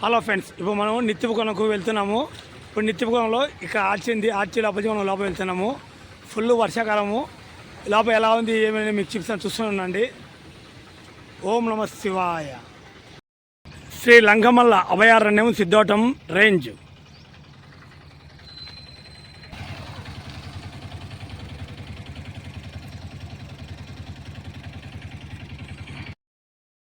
Hello friends ఇప్పుడు మనం నిత్యపుకొనకు వెళ్తున్నాము. ఇప్పుడు నిత్యపుకొనంలో ఇక్కడ ఆర్చింది ఆర్చి లోపల మనం లోపల వెళ్తున్నాము. ఫుల్ వర్షాకాలము. లోపల ఎలా ఉంది ఏమైనా మీకు చూపిస్తాను చూస్తున్నానండి ఓం నమ శివాయ. శ్రీ లంకమల్ల అభయారణ్యం సిద్ధోటం రేంజ్.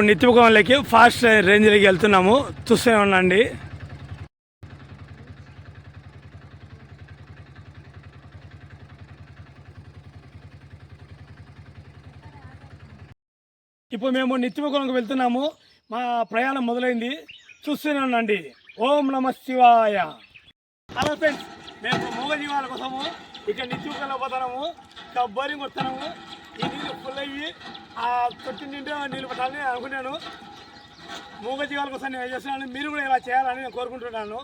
ఇప్పుడు నిత్యముఖంలోకి ఫాస్ట్ రేంజ్లోకి వెళ్తున్నాము. చూస్తూనే ఉండండి. ఇప్పుడు మేము నిత్యముఖంకి వెళ్తున్నాము. మా ప్రయాణం మొదలైంది. చూస్తూనే ఉండండి. ఓం నమ శివాయ. హలో ఫ్రెండ్స్ మేము మూగ జీవాల కోసము ఇక్కడ నిత్యముఖంలో పోతున్నాము. కొబ్బరి బోరింగ్ వస్తున్నాము ఈ నీళ్ళు ఫుల్ అయ్యి ఆ తొట్టి నిండా నీళ్ళు పట్టాలని అనుకున్నాను. మూగ జీవాల కోసం నేను చేస్తున్నాను. మీరు కూడా ఇలా చేయాలని నేను కోరుకుంటున్నాను.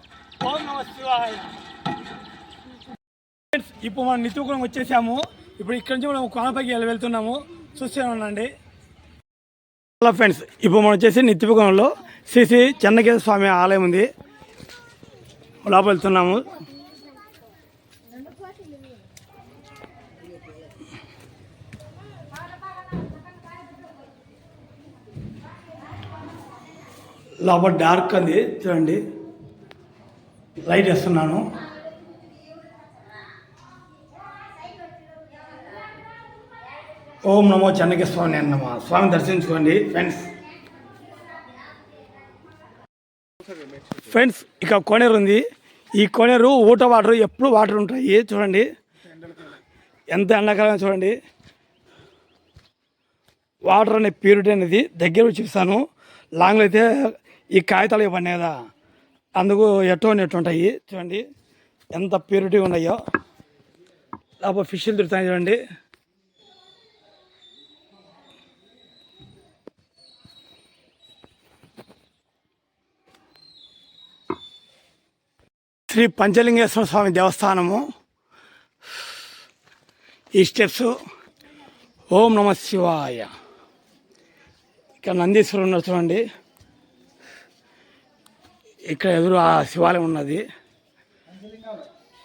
ఫ్రెండ్స్ ఇప్పుడు మనం నిత్యకులం వచ్చేసాము. ఇప్పుడు ఇక్కడి నుంచి మనం కోనపైకి వెళ్ళి వెళ్తున్నాము. చూస్తూనే హలో ఫ్రెండ్స్ ఇప్పుడు మనం వచ్చేసి నిత్యపురంలో శ్రీ శ్రీ చెన్నకేశ్వర స్వామి ఆలయం ఉంది. లోపల వెళ్తున్నాము. లోపల డార్క్ ఉంది. చూడండి. లైట్ వేస్తున్నాను. ఓం నమో చెన్నకి స్వామి అన్నమా స్వామి దర్శించుకోండి. ఫ్రెండ్స్. ఫ్రెండ్స్ ఇక కోనేరు ఉంది. ఈ కోనేరు ఊట వాటర్ ఎప్పుడు వాటర్ ఉంటాయి చూడండి. ఎంత ఎండాకాలం చూడండి. వాటర్ అనే ప్యూరిటీ అనేది దగ్గర చూపిస్తాను లాంగ్లో అయితే ఈ కాగితాలు ఇవ్వండి అందుకు ఎటువంటి నెట్టు ఉంటాయి. చూడండి ఎంత ప్యూరిటీ ఉన్నాయో. లోపల ఫిష్లు దొరుకుతాయి చూడండి. శ్రీ పంచలింగేశ్వర స్వామి దేవస్థానము. ఈ స్టెప్స్ ఓం నమ శివాయ. ఇక్కడ నందీశ్వరుడు ఉన్నారు చూడండి. ఇక్కడ ఎదురు ఆ శివాలయం ఉన్నది.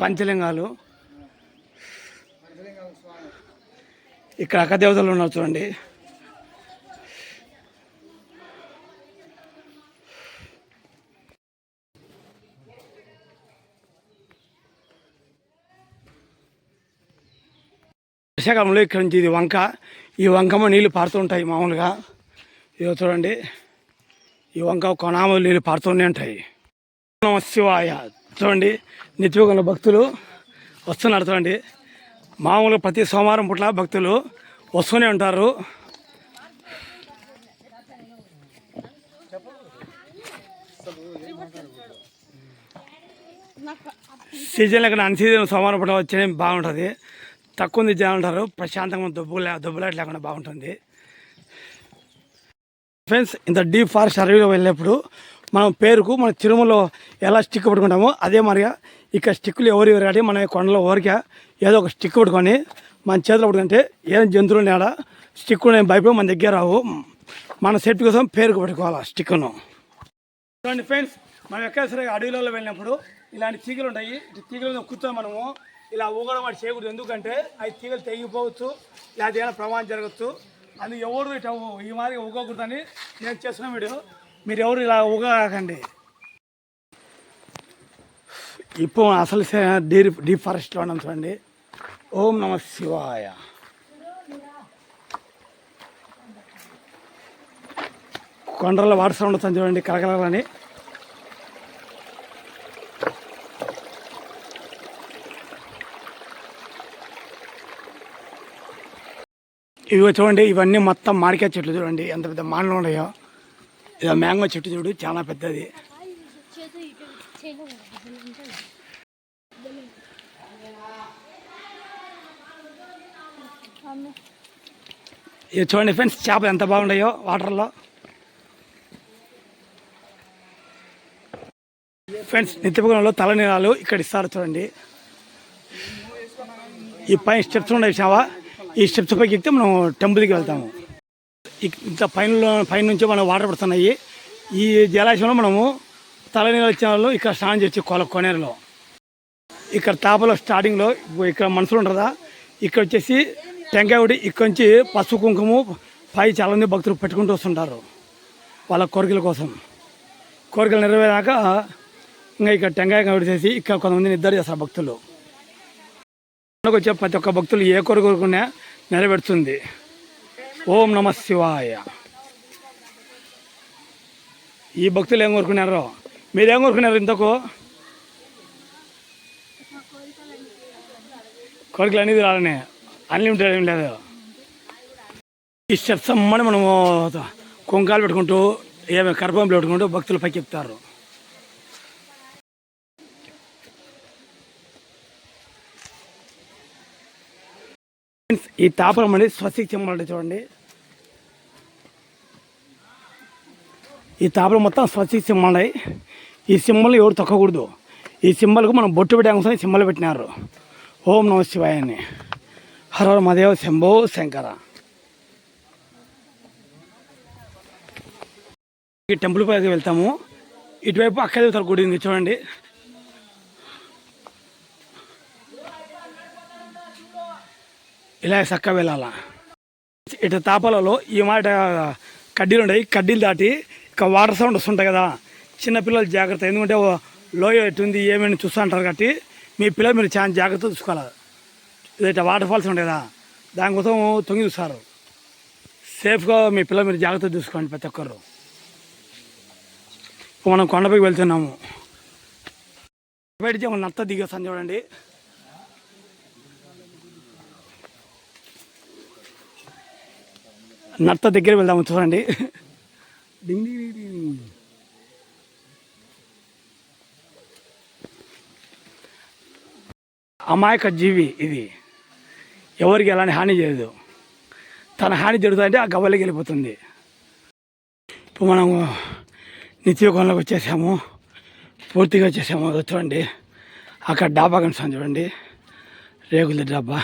పంచలింగాలు. ఇక్కడ అక్కదేవతలు ఉన్నారు చూడండి. వర్షాకాలంలో ఇక్కడ నుంచి ఇది వంక. ఈ వంకమ్మ నీళ్ళు పారుతూ ఉంటాయి మామూలుగా. ఇదో చూడండి. ఈ వంక కొనామలు నీళ్ళు పారుతూనే ఉంటాయి. నమ శివాయ. చూడండి నిత్యయుగంలో భక్తులు వస్తున్నారు చూడండి. మామూలుగా ప్రతి సోమవారం పుట్ల భక్తులు వస్తూనే ఉంటారు. సీజన్ లేక అన్ సీజన్ సోమవారం పూట వచ్చే బాగుంటుంది. తక్కువ ఉంది జనం ఉంటారు. ప్రశాంతంగా దుబ్బులే దుబ్బులాట లేకుండా బాగుంటుంది. ఫ్రెండ్స్ ఇంత డీప్ ఫారెస్ట్ అడవిలో వెళ్ళినప్పుడు మనం పేరుకు మన తిరుమలలో ఎలా స్టిక్ పట్టుకుంటామో అదే మరిగా ఇక్కడ స్టిక్కులు ఎవరు ఎవరు మన కొండలో ఊరికే ఏదో ఒక స్టిక్ పట్టుకొని మన చేతిలో పట్టుకుంటే ఏం జంతువులు నేడ స్టిక్కులు నేను భయపడి మన దగ్గర రావు. మన సేఫ్టీ కోసం పేరుకు పట్టుకోవాలి ఆ స్టిక్ను చూడండి ఫ్రెండ్స్ మనం ఎక్కడసరి అడవిలో వెళ్ళినప్పుడు ఇలాంటి తీగలు ఉంటాయి. తీగలు కూర్చొని మనము. ఇలా ఊగడం వాటి చేయకూడదు. ఎందుకంటే అవి తీగలు తెగిపోవచ్చు లేదా ఏదైనా ప్రమాదం జరగచ్చు అది ఎవరు ఈ మాదిరిగా ఊగకూడదని నేను చేస్తున్న వీడియో. మీరు ఎవరు ఇలా ఊగకండి ఇప్పుడు అసలు డీప్ డీప్ ఫారెస్ట్లో ఉన్నాం చూడండి. ఓం నమ శివాయ. కొండల వాటర్ సౌండ్ వస్తుంది చూడండి కలకలని ఇవి చూడండి ఇవన్నీ మొత్తం మాడికాయ చెట్లు చూడండి ఎంత పెద్ద మానలు ఉన్నాయో. ఇదో మ్యాంగో చెట్టు చూడు చాలా పెద్దది. ఇది చూడండి ఫ్రెండ్స్ చేపలు ఎంత బాగున్నాయో వాటర్లో. ఫ్రెండ్స్ నిత్యపగంలో తలనీరాలు ఇక్కడ ఇస్తారు చూడండి. ఈ పైన స్టెప్స్ ఉన్నాయి చావా ఈ స్టెప్స్ పైకి ఎక్కితే మనం టెంపుల్కి వెళ్తాము. ఇంత పైన పైన నుంచి మనం వాటర్ పడుతున్నాయి. ఈ జలాశయంలో మనము తలనీళ్ళు వచ్చిన వాళ్ళు ఇక్కడ స్నానం చేయొచ్చు కొల కొనేరులో. ఇక్కడ తాపలో స్టార్టింగ్లో ఇక్కడ మనుషులు ఉండదా ఇక్కడ వచ్చేసి టెంకాయ ఒకటి ఇక్కడ నుంచి పసుపు కుంకుమ పై చాలా మంది భక్తులు పెట్టుకుంటూ వస్తుంటారు వాళ్ళ కోరికల కోసం. కోరికలు నెరవేరాక ఇంకా ఇక్కడ టెంకాయ చేసి ఇక్కడ కొంతమంది నిద్ర చేస్తారు భక్తులు. వచ్చే ప్రతి ఒక్క భక్తులు ఏ కోరిక కోరుకున్నా నెరవేరుతుంది. ఓం నమ శివాయ. ఈ భక్తులు ఏం కోరుకున్నారు? మీరేం కోరుకున్నారు ఇంతకు? కోరికలు అనేది రాలనే. అన్లిమిటెడ్ ఏం లేదు? ఈ స్టెప్స్ అమ్మని మనము కుంకాలు పెట్టుకుంటూ ఏమి కర్పంలు పెట్టుకుంటూ భక్తులు పైకి చెప్తారు ఫ్రెండ్స్ ఈ తాపరం అనేది స్వస్తికి సింబల్ అంటే చూడండి. ఈ తాపరం మొత్తం స్వస్తికి సింబల్ ఉన్నాయి ఈ సింబల్ ఎవరు తొక్కకూడదు. ఈ సింబల్కు మనం బొట్టు పెట్టాల్సిన సింబల్ పెట్టినారు. ఓం నమ శివాయ అని హర మదేవ శంభో శంకర. ఈ టెంపుల్ పైకి వెళ్తాము. ఇటువైపు అక్క దేవతల గుడి ఉంది చూడండి. ఇలా చక్క వెళ్ళాలా? ఇటు తాపాలలో ఈ మాట కడ్డీలు ఉన్నాయి కడ్డీలు దాటి ఇక వాటర్ సౌండ్ వస్తుంటాయి కదా చిన్నపిల్లలు జాగ్రత్త. ఎందుకంటే లోయ ఎట్టుంది ఏమైనా చూస్తూ అంటారు కాబట్టి మీ పిల్లలు మీరు చాలా జాగ్రత్త చూసుకోవాలి. ఇదైతే వాటర్ ఫాల్స్ ఉంటాయి కదా దానికోసం తొంగి చూస్తారు. సేఫ్గా మీ పిల్లలు మీరు జాగ్రత్త చూసుకోండి ప్రతి ఒక్కరు. ఇప్పుడు మనం కొండపైకి వెళ్తున్నాము. బయట నత్త దిగేస్తాను చూడండి. నత్త దగ్గర వెళ్దాము చూడండి. డింగ్. అమాయక జీవి ఇది. ఎవరికి ఎలాంటి హాని చేయదు తన హాని జరుగుతుందంటే ఆ గవ్వలకి వెళ్ళిపోతుంది. ఇప్పుడు మనము నిత్యకోణంలోకి వచ్చేసాము. పూర్తిగా వచ్చేసాము. చూడండి. అక్కడ డాబా కనిపిస్తుంది చూడండి. రేగుల డాబా.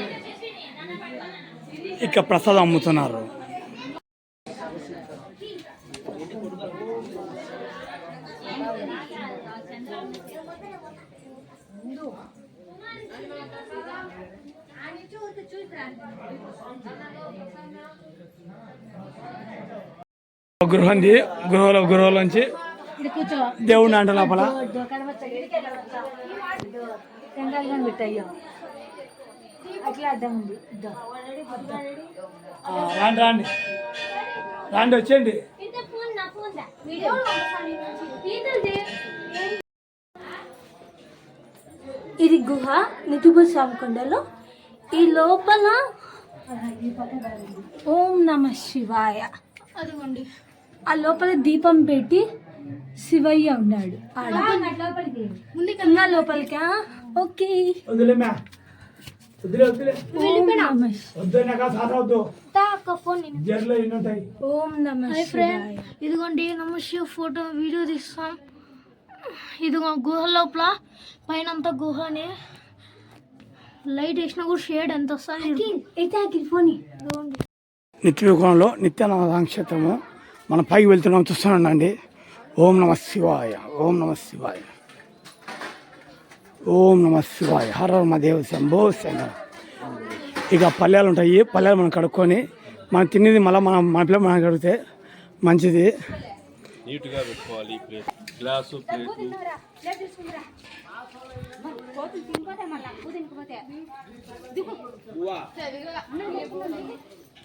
ఇక్కడ ప్రసాదం అమ్ముతున్నారు. గృహంది గృహలో గృహలోంచి దేవుడిని అంట లోపల. అట్లా ఉంది. రాండి రాండి. రాండి వచ్చేయండి. ఇది గుహ నితిపూర్ స్వామి కొండలో. ఈ లోపల ఓం నమ శివాయ. అదిగోండి. ఆ లోపల దీపం పెట్టి శివయ్య ఉన్నాడు. ఆడ. లోపలికా. ఓకే. వద్దులే వద్దులే. ఓం నమ. వద్దు నాకు సాధ వద్దు. ఫోన్ జర్లో ఎన్ని ఉంటాయి? ఓం నమ హాయ్ ఫ్రెండ్ శివాయ. ఇదిగోండి నమస్తే ఫోటో వీడియో తీస్తాం. ఇదిగో గుహ లోపల పైన అంతా గుహని. లైట్ వేసినా కూడా షేడ్ ఎంత వస్తుంది? నిత్యయుగంలో నిత్యానందాంక్షేత్రము మనం పైకి వెళ్తున్నాం చూస్తున్నాండి ఓం నమ శివాయ ఓం నమ శివాయ. ఓం నమ శివాయ. హర మదేవ శంభో శంకర. ఇక పల్లెలు ఉంటాయి. పల్లెలు మనం కడుక్కొని మనం తినేది మళ్ళీ మనం మన పిల్లలు మనం కడిగితే మంచిది. నీట్గా పెట్టుకోవాలి ప్లేట్. గ్లాసు ప్లేట్లు